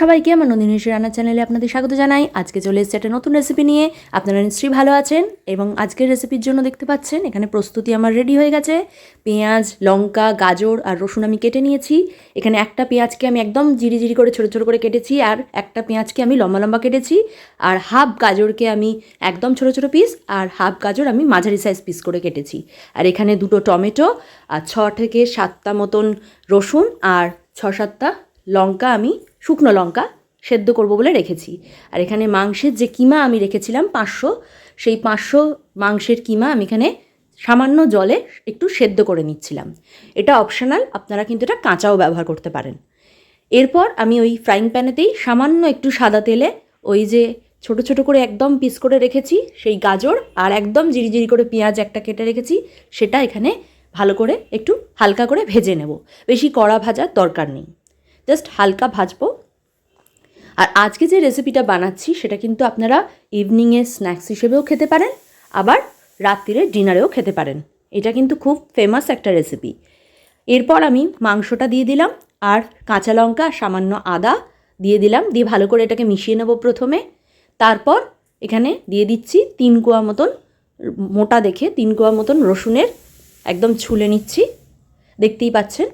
সবাইকে আমার নন্দিনী রান্নার চ্যানেলে আপনাদের স্বাগত জানাই। আজকে চলে এসেছে একটা নতুন রেসিপি নিয়ে। আপনারা নিশ্চয়ই ভালো আছেন এবং আজকের রেসিপির জন্য দেখতে পাচ্ছেন, এখানে প্রস্তুতি আমার রেডি হয়ে গেছে। পেঁয়াজ, লঙ্কা, গাজর আর রসুন আমি কেটে নিয়েছি। এখানে একটা পেঁয়াজকে আমি একদম জিরি জিরি করে, ছোটো ছোটো করে কেটেছি আর একটা পেঁয়াজকে আমি লম্বা লম্বা কেটেছি। আর হাফ গাজরকে আমি একদম ছোটো ছোটো পিস আর হাফ গাজর আমি মাঝারি সাইজ পিস করে কেটেছি। আর এখানে দুটো টমেটো, আর ছ থেকে সাতটা মতন রসুন আর ছ সাতটা লঙ্কা আমি, শুকনো লঙ্কা সেদ্ধ করব বলে রেখেছি। আর এখানে মাংসের যে কিমা আমি রেখেছিলাম পাঁচশো, সেই পাঁচশো মাংসের কিমা আমি এখানে সামান্য জলে একটু সেদ্ধ করে নিচ্ছিলাম। এটা অপশনাল আপনারা কিন্তু এটা কাঁচাও ব্যবহার করতে পারেন। এরপর আমি ওই ফ্রাইং প্যানেতেই সামান্য একটু সাদা তেলে ওই যে ছোট ছোট করে একদম পিস করে রেখেছি, সেই গাজর আর একদম জিরি জিরি করে পেঁয়াজ একটা কেটে রেখেছি, সেটা এখানে ভালো করে একটু হালকা করে ভেজে নেব। বেশি কড়া ভাজার দরকার নেই। জাস্ট হালকা ভাজবো। আর আজকে যে রেসিপিটা বানাচ্ছি, সেটা কিন্তু আপনারা ইভিনিংয়ে স্ন্যাক্স হিসেবেও খেতে পারেন, আবার রাত্রিরে ডিনারেও খেতে পারেন। এটা কিন্তু খুব ফেমাস একটা রেসিপি। এরপর আমি মাংসটা দিয়ে দিলাম, আর কাঁচা লঙ্কা, সামান্য আদা দিয়ে দিলাম, দিয়ে ভালো করে এটাকে মিশিয়ে নেব প্রথমে। তারপর এখানে দিয়ে দিচ্ছি তিন কোয়া মতন মোটা দেখে, তিন কোয়া মতন রসুনের একদম ছুলে নিচ্ছি। দেখতেই পাচ্ছেন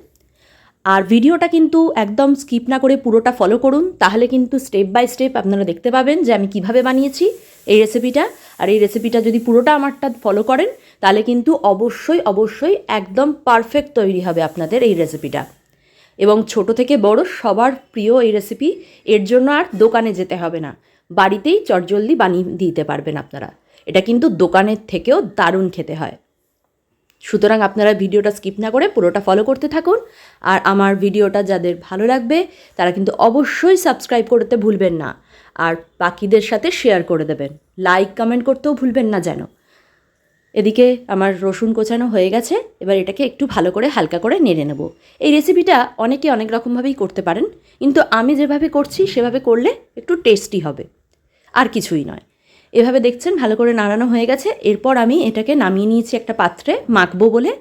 আর ভিডিওটা কিন্তু একদম স্কিপ না করে পুরোটা ফলো করুন, তাহলে কিন্তু স্টেপ বাই স্টেপ আপনারা দেখতে পাবেন যে আমি কীভাবে বানিয়েছি এই রেসিপিটা আর এই রেসিপিটা যদি পুরোটা আমারটা ফলো করেন, তাহলে কিন্তু অবশ্যই অবশ্যই একদম পারফেক্ট তৈরি হবে আপনাদের এই রেসিপিটা এবং ছোট থেকে বড় সবার প্রিয় এই রেসিপি এর জন্য আর দোকানে যেতে হবে না। বাড়িতেই চটজলদি বানিয়ে দিতে পারবেন আপনারা। এটা কিন্তু দোকানের থেকেও দারুণ খেতে হয়। সুতরাং আপনারা ভিডিওটা স্কিপ না করে পুরোটা ফলো করতে থাকুন। আর আমার ভিডিওটা যাদের ভালো লাগবে, তারা কিন্তু অবশ্যই সাবস্ক্রাইব করতে ভুলবেন না। আর বাকিদের সাথে শেয়ার করে দেবেন। লাইক কমেন্ট করতেও ভুলবেন না যেন। এদিকে আমার রসুন কোচানো হয়ে গেছে। এবার এটাকে একটু ভালো করে হালকা করে নেড়ে নেব। এই রেসিপিটা অনেকে অনেক রকমভাবেই করতে পারেন। কিন্তু আমি যেভাবে করছি, সেভাবে করলে একটু টেস্টি হবে। আর কিছুই নয়। এভাবে দেখছেন, ভালো করে নাড়ানো হয়ে গেছে। এরপর আমি এটাকে নামিয়ে নিয়েছি একটা পাত্রে, মাখবো বলে।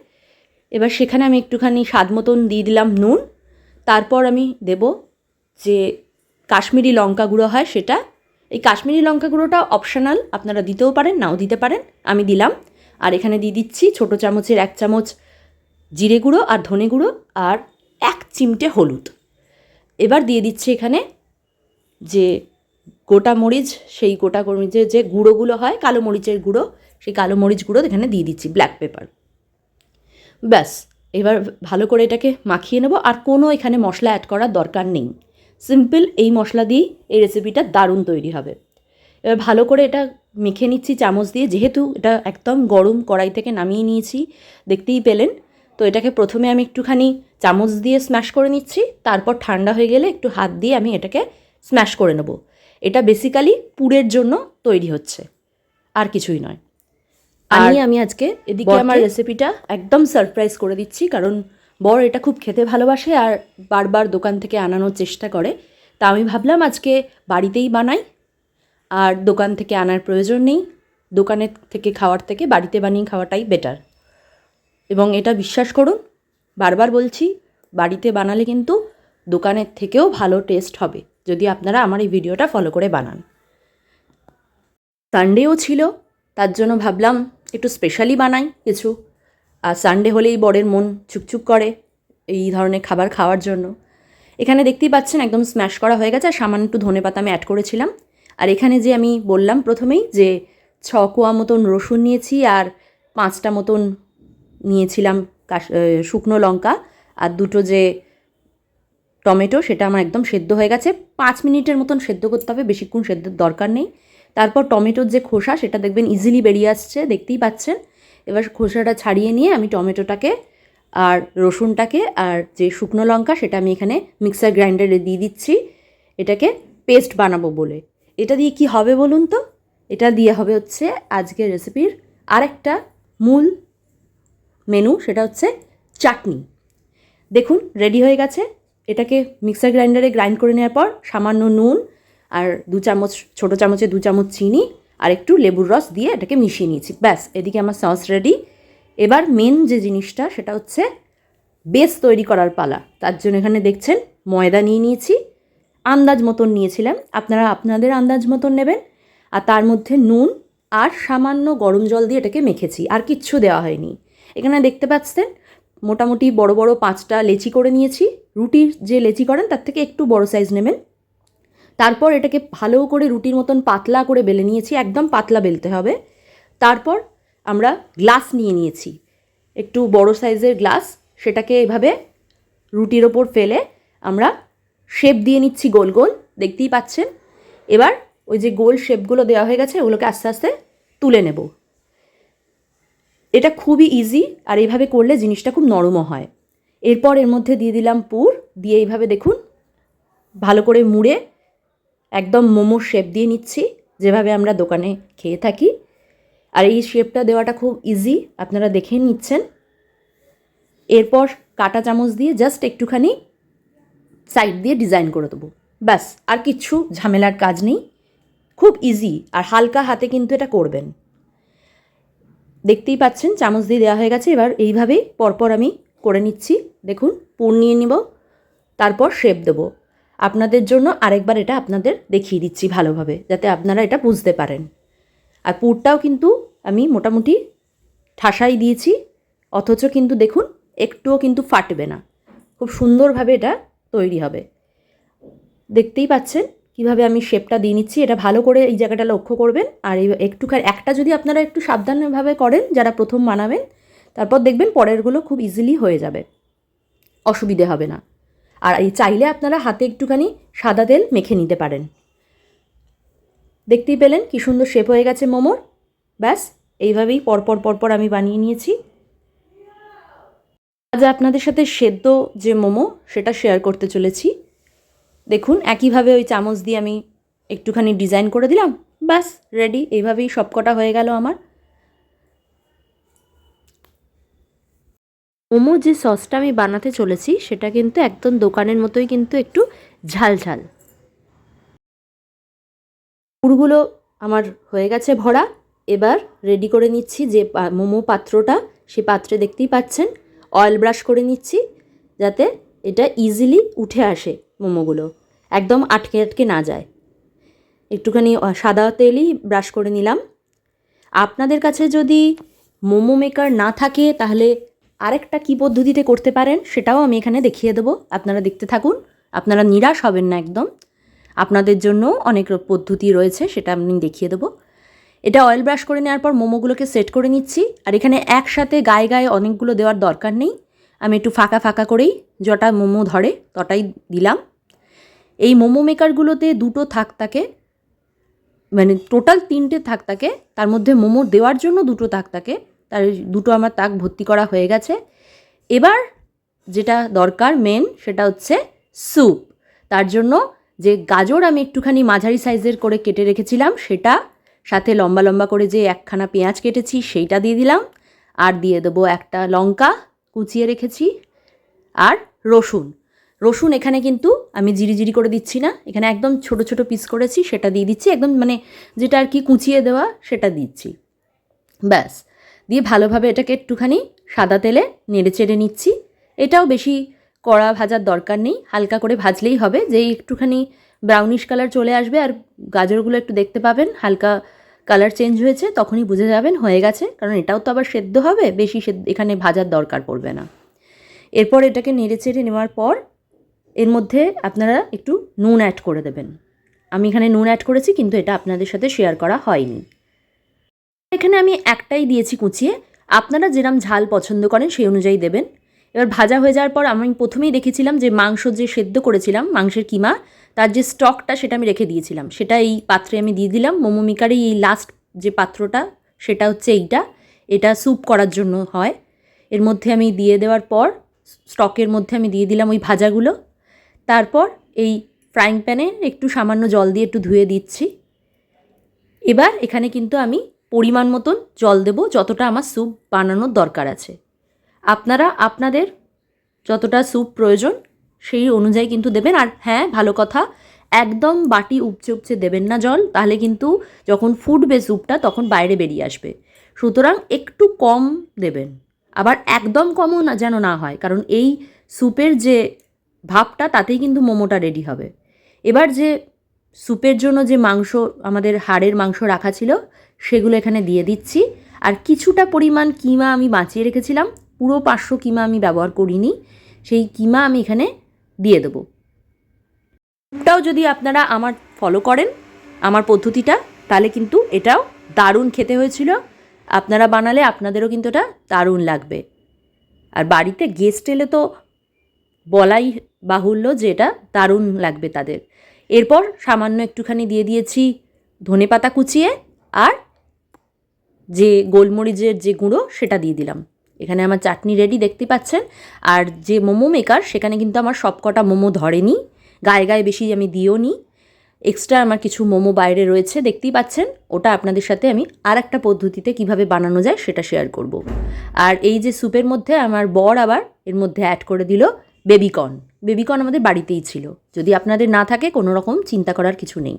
এবার সেখানে আমি একটুখানি স্বাদ মতন দিয়ে দিলাম নুন। তারপর আমি দেব যে কাশ্মীরি লঙ্কা গুঁড়ো হয় সেটা। এই কাশ্মীরি লঙ্কা গুঁড়োটা অপশনাল আপনারা দিতেও পারেন, নাও দিতে পারেন। আমি দিলাম। আর এখানে দিয়ে দিচ্ছি ছোটো চামচের এক চামচ জিরে গুঁড়ো আর ধনে গুঁড়ো আর এক চিমটে হলুদ। এবার দিয়ে দিচ্ছি এখানে যে গোটা মরিচ, সেই গোটা মরিচের যে গুঁড়োগুলো হয়, কালো মরিচের গুঁড়ো, সেই কালো মরিচ গুঁড়ো এখানে দিয়ে দিচ্ছি ব্ল্যাক পেপার ব্যাস, এবার ভালো করে এটাকে মাখিয়ে নেব, আর কোনো এখানে মশলা অ্যাড করার দরকার নেই। সিম্পল এই মশলা দিয়েই এই রেসিপিটা দারুণ তৈরি হবে। এবার ভালো করে এটা মেখে নিচ্ছি চামচ দিয়ে, যেহেতু এটা একদম গরম কড়াই থেকে নামিয়ে নিয়েছি, দেখতেই পেলেন। তো এটাকে প্রথমে আমি একটুখানি চামচ দিয়ে স্ম্যাশ করে নিচ্ছি, তারপর ঠান্ডা হয়ে গেলে একটু হাত দিয়ে আমি এটাকে স্ম্যাশ করে নেব। এটা বেসিক্যালি পুরের জন্য তৈরি হচ্ছে। আর কিছুই নয়। আমি আমি আজকে এদিকে আমার রেসিপিটা একদম সারপ্রাইজ করে দিচ্ছি কারণ বর এটা খুব খেতে ভালোবাসে আর বারবার দোকান থেকে আনানোর চেষ্টা করে। তা আমি ভাবলাম আজকে বাড়িতেই বানাই আর দোকান থেকে আনার প্রয়োজন নেই। দোকানের থেকে খাওয়ার থেকে বাড়িতে বানিয়ে খাওয়াটাই বেটার এবং এটা বিশ্বাস করুন বারবার বলছি বাড়িতে বানালে কিন্তু দোকানের থেকেও ভালো টেস্ট হবে। যদি আপনারা আমার এই ভিডিওটা ফলো করে বানান। সানডেও ছিল, তার জন্য ভাবলাম একটু স্পেশালি বানাই কিছু। আর সানডে হলেই বরের মন চুকচুক করে এই ধরনের খাবার খাওয়ার জন্য। এখানে দেখতেই পাচ্ছেন একদম স্ম্যাশ করা হয়ে গেছে, আর সামান্য একটু ধনে পাতা আমি অ্যাড করেছিলাম। আর এখানে যে আমি বললাম প্রথমেই যে ছ কোয়া মতন রসুন নিয়েছি আর পাঁচটা মতন নিয়েছিলাম কাশ শুকনো লঙ্কা। আর দুটো যে টমেটো, সেটা আমার একদম সেদ্ধ হয়ে গেছে। পাঁচ মিনিটের মতন সেদ্ধ করতে হবে, বেশিক্ষণ সেদ্ধর দরকার নেই। তারপর টমেটোর যে খোসা, সেটা দেখবেন ইজিলি বেরিয়ে আসছে, দেখতেই পাচ্ছেন। এবার খোসাটা ছাড়িয়ে নিয়ে আমি টমেটোটাকে আর রসুনটাকে আর যে শুকনো লঙ্কা, সেটা আমি এখানে মিক্সার গ্রাইন্ডারে দিয়ে দিচ্ছি। এটাকে পেস্ট বানাবো বলে। এটা দিয়ে কি হবে বলুন তো? এটা দিয়ে হবে হচ্ছে আজকের রেসিপির আরেকটা মূল মেনু সেটা হচ্ছে চাটনি। দেখুন রেডি হয়ে গেছে। এটাকে মিক্সার গ্রাইন্ডারে গ্রাইন্ড করে নেওয়ার পর সামান্য নুন আর দু চামচ, ছোটো চামচে দু চামচ চিনি আর একটু লেবুর রস দিয়ে এটাকে মিশিয়ে নিয়েছি। ব্যাস, এদিকে আমার সস রেডি এবার মেন যে জিনিসটা, সেটা হচ্ছে বেস তৈরি করার পালা। তার জন্য এখানে দেখছেন, ময়দা নিয়ে নিয়েছি, আন্দাজ মতন নিয়েছিলাম। আপনারা, আপনাদের আন্দাজ মতন নেবেন। আর তার মধ্যে নুন আর সামান্য গরম জল দিয়ে এটাকে মেখেছি। আর কিচ্ছু দেওয়া হয়নি। এখানে দেখতে পাচ্ছেন মোটামুটি বড় বড় পাঁচটা লেচি করে নিয়েছি। রুটির যে লেচি করেন, তার থেকে একটু বড় সাইজ নেবেন। তারপর এটাকে ভালো করে রুটির মতন পাতলা করে বেলে নিয়েছি, একদম পাতলা বেলতে হবে। তারপর আমরা গ্লাস নিয়ে নিয়েছি। একটু বড় সাইজের গ্লাস সেটাকে এভাবে রুটির ওপর ফেলে আমরা শেপ দিয়ে নিচ্ছি গোল গোল, দেখতেই পাচ্ছেন। এবার ওই যে গোল শেপগুলো দেওয়া হয়ে গেছে, ওগুলোকে আস্তে আস্তে তুলে নেব। এটা খুবই ইজি আর এইভাবে করলে জিনিসটা খুব নরমও হয়। এরপর এর মধ্যে দিয়ে দিলাম পুর, দিয়ে এইভাবে দেখুন, ভালো করে মুড়ে একদম মোমোর শেপ দিয়ে নিচ্ছি, যেভাবে আমরা দোকানে খেয়ে থাকি। আর এই শেপটা দেওয়াটা খুব ইজি আপনারা দেখে নিচ্ছেন। এরপর কাটা চামচ দিয়ে জাস্ট একটুখানি সাইড দিয়ে ডিজাইন করে দেবো। ব্যাস, আর কিচ্ছু ঝামেলার কাজ নেই। খুব ইজি আর হালকা হাতে কিন্তু এটা করবেন। দেখতেই পাচ্ছেন, চামচ দিয়ে দেওয়া হয়ে গেছে। এবার এইভাবেই পরপর আমি করে নিচ্ছি। দেখুন পুর নিয়ে নিব, তারপর শেপ দেবো। আপনাদের জন্য আরেকবার এটা আপনাদের দেখিয়ে দিচ্ছি ভালোভাবে, যাতে আপনারা এটা বুঝতে পারেন। আর পুরটাও কিন্তু আমি মোটামুটি ঠাসাই দিয়েছি, অথচ কিন্তু দেখুন, একটুও কিন্তু ফাটবে না। খুব সুন্দরভাবে এটা তৈরি হবে। দেখতেই পাচ্ছেন কীভাবে আমি শেপটা দিয়ে নিচ্ছি, এটা ভালো করে এই জায়গাটা লক্ষ্য করবেন। আর এই একটুখানি, একটা যদি আপনারা একটু সাবধানভাবে করেন, যারা প্রথম বানাবেন, তারপর দেখবেন পরেরগুলো খুব ইজিলি হয়ে যাবে। অসুবিধে হবে না। আর এই চাইলে আপনারা হাতে একটুখানি সাদা তেল মেখে নিতে পারেন। দেখতেই পেলেন কি সুন্দর শেপ হয়ে গেছে মোমোর। ব্যাস, এইভাবেই পরপর পরপর আমি বানিয়ে নিয়েছি। আজ আপনাদের সাথে সেদ্ধ যে মোমো, সেটা শেয়ার করতে চলেছি। দেখুন, একইভাবে ওই চামচ দিয়ে আমি একটুখানি ডিজাইন করে দিলাম। ব্যাস রেডি এইভাবেই সবকটা হয়ে গেল আমার। মোমো যে সসটা আমি বানাতে চলেছি, সেটা কিন্তু একদম দোকানের মতোই কিন্তু একটু ঝাল ঝাল। পুরগুলো আমার হয়ে গেছে ভরা। এবার রেডি করে নিচ্ছি যে মোমো পাত্রটা, সে পাত্রে দেখতেই পাচ্ছেন। অয়েল ব্রাশ করে নিচ্ছি, যাতে এটা ইজিলি উঠে আসে। মোমোগুলো। একদম আটকে আটকে না যায়। একটুখানি সাদা তেলই ব্রাশ করে নিলাম। আপনাদের কাছে যদি মোমো মেকার না থাকে, তাহলে আরেকটা কী পদ্ধতিতে করতে পারেন সেটাও আমি এখানে দেখিয়ে দেবো। আপনারা দেখতে থাকুন। আপনারা নিরাশ হবেন না একদম। আপনাদের জন্য অনেক পদ্ধতি রয়েছে, সেটা আমি দেখিয়ে দেবো। এটা অয়েল ব্রাশ করে নেওয়ার পর মোমোগুলোকে সেট করে নিচ্ছি। আর এখানে একসাথে গায়ে গায়ে অনেকগুলো দেওয়ার দরকার নেই। আমি একটু ফাঁকা ফাঁকা করেই যটা মোমো ধরে তটাই দিলাম। এই মোমো মেকারগুলোতে দুটো থাক থাকে মানে টোটাল তিনটে থাক থাকে তার মধ্যে মোমো দেওয়ার জন্য দুটো তাক থাকে তার দুটো আমার তাক ভর্তি করা হয়ে গেছে। এবার যেটা দরকার মেন সেটা হচ্ছে স্যুপ তার জন্য যে গাজর আমি একটুখানি মাঝারি সাইজের করে কেটে রেখেছিলাম, সেটা সাথে লম্বা লম্বা করে যে একখানা পেঁয়াজ কেটেছি, সেইটা দিয়ে দিলাম। আর দিয়ে দেবো একটা লঙ্কা কুচিয়ে রেখেছি। আর রসুন। রসুন এখানে কিন্তু আমি জিরি জিরি করে দিচ্ছি না। এখানে একদম ছোট ছোট পিস করেছি, সেটা দিয়ে দিচ্ছি। একদম মানে যেটা আর কি কুচিয়ে দেওয়া, সেটা দিচ্ছি। ব্যাস। দিয়ে ভালোভাবে এটাকে একটুখানি সাদা তেলে নেড়ে চেড়ে নিচ্ছি। এটাও বেশি কড়া ভাজার দরকার নেই। হালকা করে ভাজলেই হবে। যেই একটুখানি ব্রাউনিশ কালার চলে আসবে, আর গাজরগুলো একটু দেখতে পাবেন। হালকা কালার চেঞ্জ হয়েছে, তখনই বুঝে যাবেন, হয়ে গেছে। কারণ এটাও তো আবার সেদ্ধ হবে, বেশি এখানে ভাজার দরকার পড়বে না। এরপর এটাকে নেড়ে চেড়ে নেওয়ার পর, এর মধ্যে আপনারা একটু নুন অ্যাড করে দেবেন। আমি এখানে নুন অ্যাড করেছি, কিন্তু এটা আপনাদের সাথে শেয়ার করা হয়নি। এখানে আমি একটাই দিয়েছি কুচিয়ে। আপনারা যেরম ঝাল পছন্দ করেন, সেই অনুযায়ী দেবেন। এবার ভাজা হয়ে যাওয়ার পর আমি প্রথমেই দেখেছিলাম যে মাংস যে সেদ্ধ করেছিলাম, মাংসের কিমা তার যে স্টকটা সেটা আমি রেখে দিয়েছিলাম। সেটা এই পাত্রে আমি দিয়ে দিলাম। মোমো মেকারে এই লাস্ট যে পাত্রটা, সেটা হচ্ছে এইটা। এটা স্যুপ করার জন্য হয়। এর মধ্যে আমি দিয়ে দেওয়ার পর, স্টকের মধ্যে আমি দিয়ে দিলাম ওই ভাজাগুলো। তারপর এই ফ্রাইং প্যানে একটু সামান্য জল দিয়ে একটু ধুয়ে দিচ্ছি। এবার এখানে কিন্তু আমি পরিমাণ মতন জল দেব, যতটা আমার স্যুপ বানানোর দরকার আছে। আপনারা, আপনাদের যতটা স্যুপ প্রয়োজন সেই অনুযায়ী কিন্তু দেবেন। আর হ্যাঁ ভালো কথা, একদম বাটি উপচে উপচে দেবেন না জল, তাহলে কিন্তু যখন ফুটবে স্যুপটা তখন বাইরে বেরিয়ে আসবে। সুতরাং একটু কম দেবেন। আবার একদম কমও না, যেন না হয়, কারণ এই স্যুপের যে ভাবটা, তাতেই কিন্তু মোমোটা রেডি হবে। এবার যে স্যুপের জন্য যে মাংস, আমাদের হাড়ের মাংস রাখা ছিল, সেগুলো এখানে দিয়ে দিচ্ছি। আর কিছুটা পরিমাণ কিমা আমি বাঁচিয়ে রেখেছিলাম। পুরো পাঁচশো কিমা আমি ব্যবহার করিনি। সেই কিমা আমি এখানে দিয়ে দেবো। স্যুপটাও যদি আপনারা আমার ফলো করেন, আমার পদ্ধতিটা, তাহলে কিন্তু এটাও দারুণ খেতে হয়েছিল। আপনারা বানালে আপনাদেরও কিন্তু এটা দারুণ লাগবে। আর বাড়িতে গেস্ট এলে তো বলাই বাহুল্য যে এটা দারুণ লাগবে তাদের। এরপর সামান্য একটুখানি দিয়ে দিয়েছি ধনে পাতা কুচিয়ে, আর যে গোলমরিচের যে গুঁড়ো সেটা দিয়ে দিলাম। এখানে আমার চাটনি রেডি দেখতে পাচ্ছেন। আর যে মোমো মেকার সেখানে কিন্তু আমার সব কটা মোমো ধরেনি। গায়ে গায়ে বেশি আমি দিও নি এক্সট্রা আমার কিছু মোমো বাইরে রয়েছে, দেখতেই পাচ্ছেন। ওটা আপনাদের সাথে আমি আর একটা পদ্ধতিতে কীভাবে বানানো যায় সেটা শেয়ার করব। আর এই যে স্যুপের মধ্যে আমার বর আবার এর মধ্যে অ্যাড করে দিল বেবিকর্ন বেবিকর্ন আমাদের বাড়িতেই ছিল। যদি আপনাদের না থাকে, কোনো রকম চিন্তা করার কিছু নেই।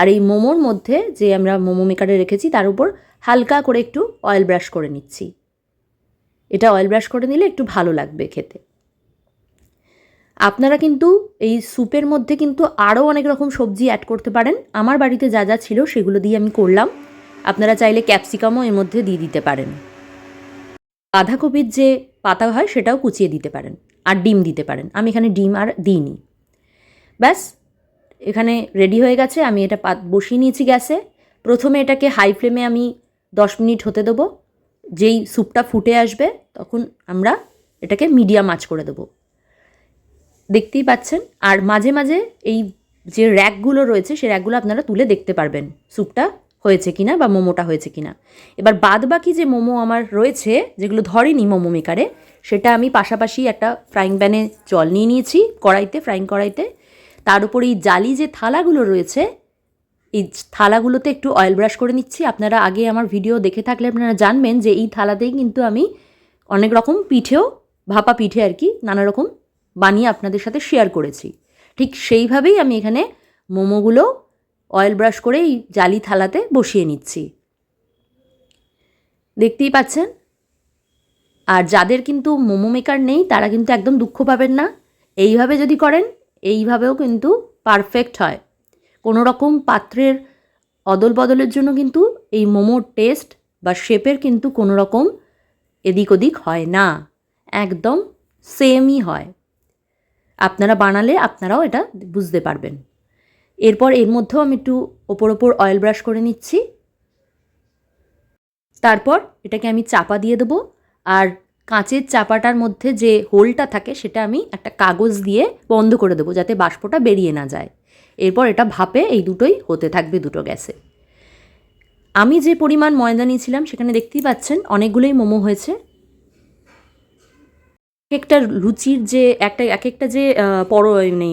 আর এই মোমোর মধ্যে যে আমরা মোমো মেকারে রেখেছি, তার উপর হালকা করে একটু অয়েল ব্রাশ করে নিচ্ছি। এটা অয়েল ব্রাশ করে নিলে একটু ভালো লাগবে খেতে। আপনারা কিন্তু এই স্যুপের মধ্যে কিন্তু আরও অনেক রকম সবজি অ্যাড করতে পারেন। আমার বাড়িতে যা যা ছিল সেগুলো দিয়ে আমি করলাম। আপনারা চাইলে ক্যাপসিকামও এর মধ্যে দিয়ে দিতে পারেন। বাঁধাকপির যে পাতা হয় সেটাও কুচিয়ে দিতে পারেন আর ডিম দিতে পারেন। আমি এখানে ডিম আর দিইনি। ব্যাস, এখানে রেডি হয়ে গেছে। আমি এটা বসিয়ে নিয়েছি গ্যাসে। প্রথমে এটাকে হাই ফ্লেমে আমি দশ মিনিট হতে দেবো। যেই স্যুপটা ফুটে আসবে, তখন আমরা এটাকে মিডিয়াম আঁচ করে দেবো। দেখতেই পাচ্ছেন? আর মাঝে মাঝে এই যে র্যাকগুলো রয়েছে সেই র্যাকগুলো আপনারা তুলে দেখতে পারবেন স্যুপটা হয়েছে কিনা বা মোমোটা হয়েছে কিনা। এবার বাদ বাকি যে মোমো আমার রয়েছে, যেগুলো ধরেনি মোমো মেকারে, সেটা আমি পাশাপাশি একটা ফ্রাইং প্যানে জল নিয়ে নিয়েছি, কড়াইতে ফ্রাইং কড়াইতে। তার উপর এই জালি যে থালাগুলো রয়েছে এই থালাগুলোতে একটু অয়েল ব্রাশ করে নিচ্ছি। আপনারা আগে আমার ভিডিও দেখে থাকলে আপনারা জানবেন যে এই থালাতেই কিন্তু আমি অনেক রকম পিঠেও, ভাপা পিঠে আর কি, নানা রকম বানিয়ে আপনাদের সাথে শেয়ার করেছি। ঠিক সেইভাবেই আমি এখানে মোমোগুলো অয়েল ব্রাশ করে এই জালি থালাতে বসিয়ে নিচ্ছি। দেখতেই পাচ্ছেন? আর যাদের কিন্তু মোমো মেকার নেই, তারা কিন্তু একদম দুঃখ পাবেন না। এইভাবে যদি করেন, এইভাবেও কিন্তু পারফেক্ট হয়। কোনো রকম পাত্রের অদল বদলের জন্য কিন্তু এই মোমোর টেস্ট বা শেপের কিন্তু কোনো রকম এদিক ওদিক হয় না। একদম সেমই হয়। আপনারা বানালে আপনারাও এটা বুঝতে পারবেন। এরপর এর মধ্যেও আমি একটু ওপর ওপর অয়েল ব্রাশ করে নিচ্ছি। তারপর এটাকে আমি চাপা দিয়ে দেবো। আর কাঁচের চাপাটার মধ্যে যে হোলটা থাকে সেটা আমি একটা কাগজ দিয়ে বন্ধ করে দেবো যাতে বাষ্পটা বেরিয়ে না যায়। এরপর এটা ভাপে এই দুটোই হতে থাকবে দুটো গ্যাসে। আমি যে পরিমাণ ময়দা নিয়েছিলাম সেখানে দেখতেই পাচ্ছেন অনেকগুলোই মোমো হয়েছে। এক একটা লুচির যে একটা এক একটা যে পর মানে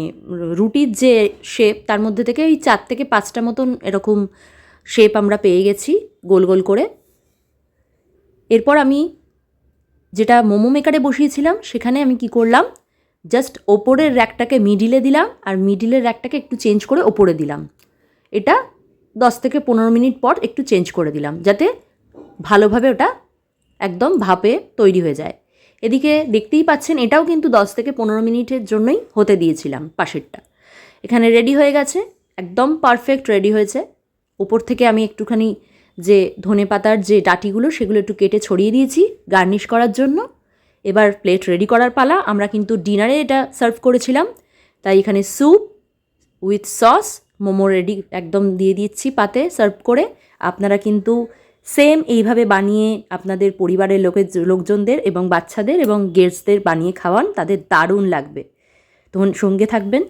রুটির যে শেপ তার মধ্যে থেকে ওই চার থেকে পাঁচটা মতন এরকম শেপ আমরা পেয়ে গেছি গোল গোল করে। এরপর আমি যেটা মোমো মেকারে বসিয়েছিলাম, সেখানে আমি কি করলাম জাস্ট ওপরের র্যাকটাকে মিডিলে দিলাম আর মিডিলের র্যাকটাকে একটু চেঞ্জ করে ওপরে দিলাম। এটা দশ থেকে পনেরো মিনিট পর একটু চেঞ্জ করে দিলাম, যাতে ভালোভাবে ওটা একদম ভাপে তৈরি হয়ে যায়। এদিকে দেখতেই পাচ্ছেন, এটাও কিন্তু দশ থেকে পনেরো মিনিটের জন্যই হতে দিয়েছিলাম পাশেরটা। এখানে রেডি হয়ে গেছে, একদম পারফেক্ট রেডি হয়েছে। ওপর থেকে আমি একটুখানি যে ধনে পাতার যে ডাটিগুলো, সেগুলো একটু কেটে ছড়িয়ে দিয়েছি গার্নিশ করার জন্য। এবার প্লেট রেডি করার পালা। আমরা কিন্তু ডিনারে এটা সার্ভ করেছিলাম। তাই এখানে soup with sauce momo ready একদম দিয়ে দিচ্ছি পাতে সার্ভ করে। আপনারা কিন্তু সেম এইভাবে বানিয়ে আপনাদের পরিবারের লোকের লোকজনদের এবং বাচ্চাদের এবং গেস্টদের বানিয়ে খাওয়ান, তাদের দারুণ লাগবে। তখন সঙ্গে থাকবেন।